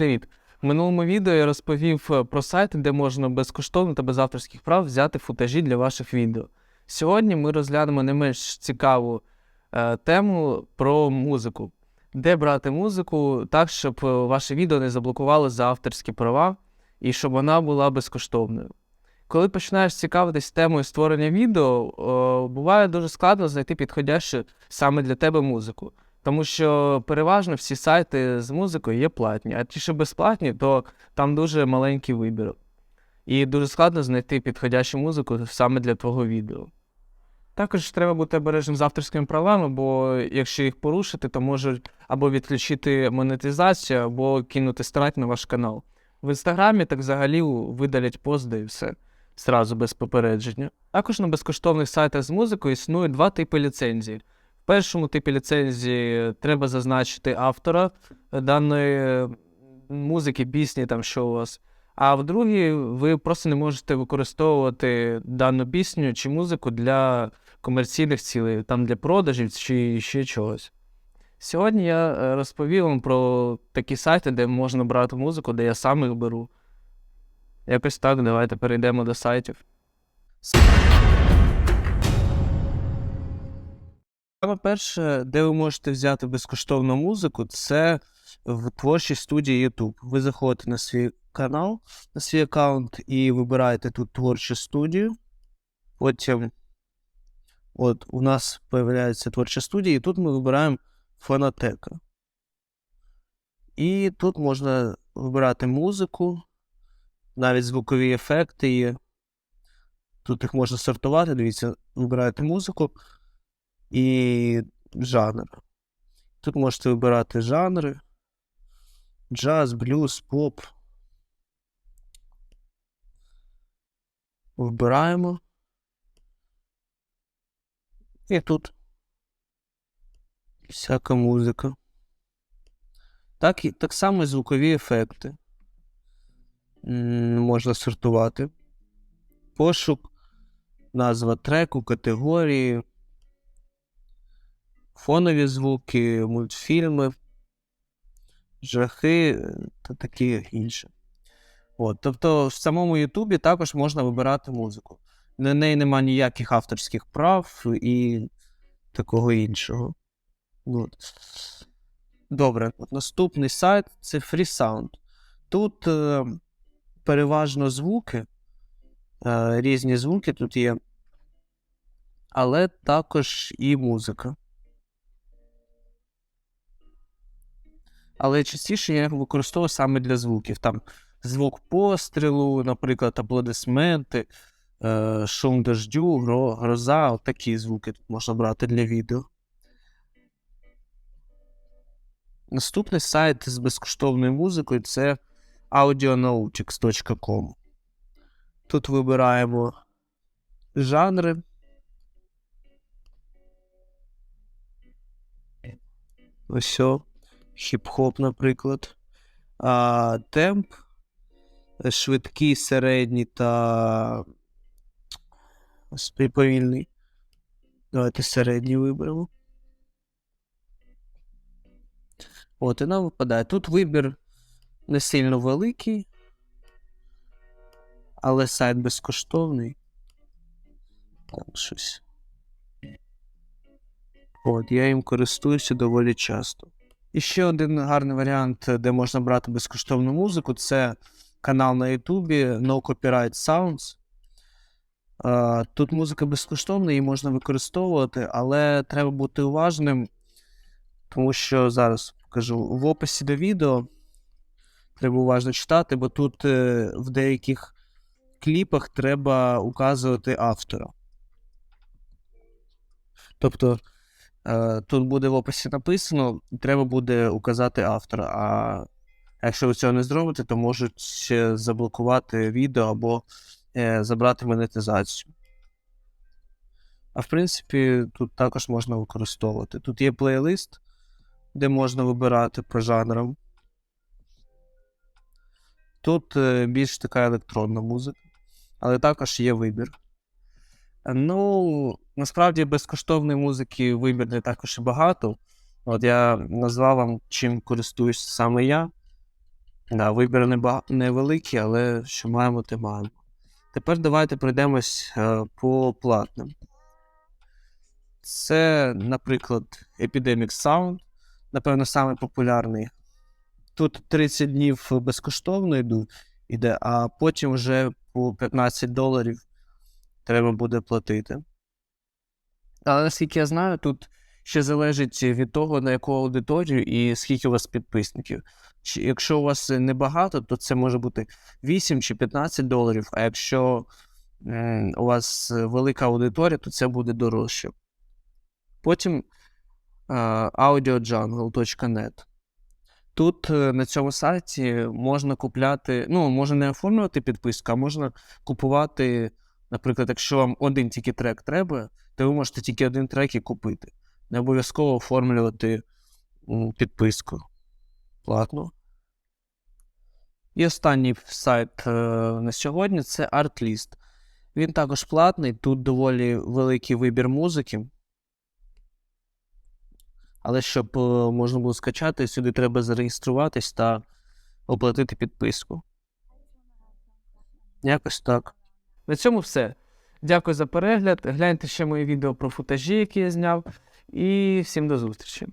Привіт. В минулому відео я розповів е, про сайт, де можна безкоштовно та без авторських прав взяти футажі для ваших відео. Сьогодні ми розглянемо не менш цікаву е, тему про музику. Де брати музику так, щоб е, ваше відео не заблокували за авторські права і щоб вона була безкоштовною. Коли починаєш цікавитись темою створення відео, о, буває дуже складно знайти підходящу саме для тебе музику. Тому що переважно всі сайти з музикою є платні, а ті, що безплатні, то там дуже маленький вибір. І дуже складно знайти підходящу музику саме для твого відео. Також треба бути обережним з авторськими правами, бо якщо їх порушити, то можуть або відключити монетизацію, або кинути страйк на ваш канал. В інстаграмі так взагалі видалять пост, і все. Зразу без попередження. Також на безкоштовних сайтах з музикою існує два типи ліцензій. Першому типі ліцензії треба зазначити автора даної музики, пісні, там що у вас. А в другій ви просто не можете використовувати дану пісню чи музику для комерційних цілей, там для продажів чи ще чогось. Сьогодні я е, розповів вам про такі сайти, де можна брати музику, де я сам їх беру. Якось так, давайте перейдемо до сайтів. Саме перше, де ви можете взяти безкоштовну музику, це в творчій студії YouTube. Ви заходите на свій канал, на свій аккаунт і вибираєте тут творчу студію. Потім от у нас з'являється творча студія, і тут ми вибираємо фонотека. І тут можна вибирати музику, навіть звукові ефекти є. Тут їх можна сортувати, дивіться, вибираєте музику і жанр. Тут можете вибирати жанри: джаз, блюз, поп. Вибираємо. І тут всяка музика. Так, і, так само і звукові ефекти. Можна сортувати. Пошук, назва треку, категорії, фонові звуки, мультфільми, жахи е, та таке інше. От, тобто в самому Ютубі також можна вибирати музику. На неї нема ніяких авторських прав і такого іншого. От. Добре, от наступний сайт це FreeSound. Тут е, переважно звуки, е, різні звуки тут є, але також і музика. Але частіше я використовую саме для звуків. Там звук пострілу, наприклад, аплодисменти, е, шум дождю, гро, гроза, от такі звуки тут можна брати для відео. Наступний сайт з безкоштовною музикою це audionautics.com. Тут вибираємо жанри. Ось. о, Хіп-хоп, наприклад. А, темп. Швидкий, середній та повільний. Давайте середній виберемо. От, і нам випадає. Тут вибір не сильно великий, але сайт безкоштовний. Так, щось. От, я їм користуюся доволі часто. І ще один гарний варіант, де можна брати безкоштовну музику, це канал на Ютубі No Copyright Sounds. Е, Тут музика безкоштовна, її можна використовувати, але треба бути уважним, тому що зараз покажу в описі до відео. Треба уважно читати, бо тут е, в деяких кліпах треба указувати автора. Тобто е, тут буде в описі написано, треба буде указати автора. А якщо ви цього не зробите, то можуть заблокувати відео або е, забрати монетизацію. А в принципі, тут також можна використовувати. Тут є плейлист, де можна вибирати по жанрам. Тут е, більш така електронна музика, але також є вибір. Ну, насправді безкоштовної музики вибір не також і багато. От я назвав вам, чим користуюсь саме я. Да, вибір неба... невеликий, але що маємо, те маємо. Тепер давайте пройдемось е, по платним. Це, наприклад, Epidemic Sound, напевно, самий популярний. Тут 30 днів безкоштовно йду, іде, а потім вже по 15 доларів треба буде платити. Але наскільки я знаю, тут ще залежить від того, на яку аудиторію і скільки у вас підписників. Якщо у вас небагато, то це може бути 8 чи 15 доларів, а якщо у вас велика аудиторія, то це буде дорожче. Потім е, audiojungle.net. Тут е, на цьому сайті можна купляти, ну, можна не оформлювати підписку, а можна купувати, наприклад, якщо вам один тільки трек треба, то ви можете тільки один трек і купити. Не обов'язково оформлювати підписку платну. І останній сайт е, на сьогодні це Artlist. Він також платний, тут доволі великий вибір музики. Але щоб е, можна було скачати, сюди треба зареєструватись та оплатити підписку. Якось так. На цьому все. Дякую за перегляд. Гляньте ще моє відео про футажі, які я зняв. І всім до зустрічі.